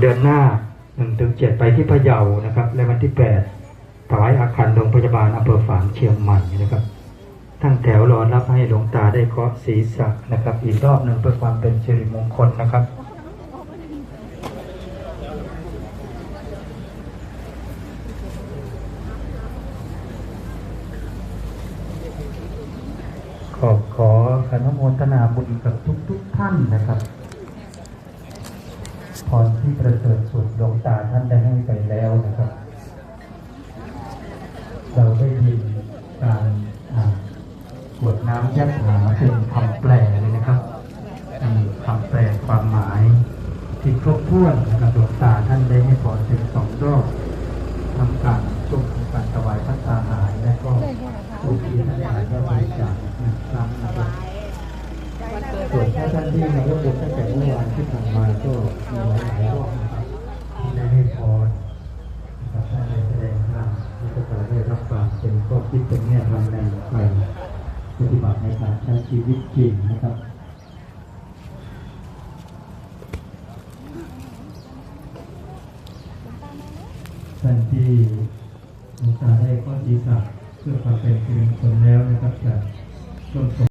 เดือนหน้า1ถึง7ไปที่พะเยานะครับ และวันที่ 8 ถวายอาคารโรงพยาบาลอำเภอฝางเชียงใหม่นะครับทั้งแถวรอรับให้หลวงตาได้เคาะศีรษะนะครับ อีกรอบหนึ่งเพื่อความเป็นสิริมงคลนะครับขอขอคณโมทนาบุญกับทุกทุกๆท่านนะครับ พรที่ประเสริฐสุดหลวงตาท่านได้ให้ไปแล้วนะครับ เราได้ยินการกวดน้ำยัดหาเป็นคำแปลเลยนะครับคำแปลความหมายที่ครบถ้วนนะครับหลวงตาท่านได้ให้พรเป็นสองรอบทำการช่วงของการถวายพระตาหารและก็ทุกทีท่านหายพระบริจาคหนึ่งนะครับส่วนถ้าท่านที่มาร่วมบุญตั้งแต่เมื่อวานที่ผ่านมาก็มีหลายรอบนะครับที่ได้ให้พรนะครับท่านได้แสดงธรรมที่พวกเราได้ รับฟังเป็นข้อคิดเป็นแง่ทางในไปปฏิบัติในการใช้ชีวิตจริงนะครับท่านที่หลวงตาได้ข้อดีสักเพื่อความเป็นสิริมงคลแล้วนะครับจากต้น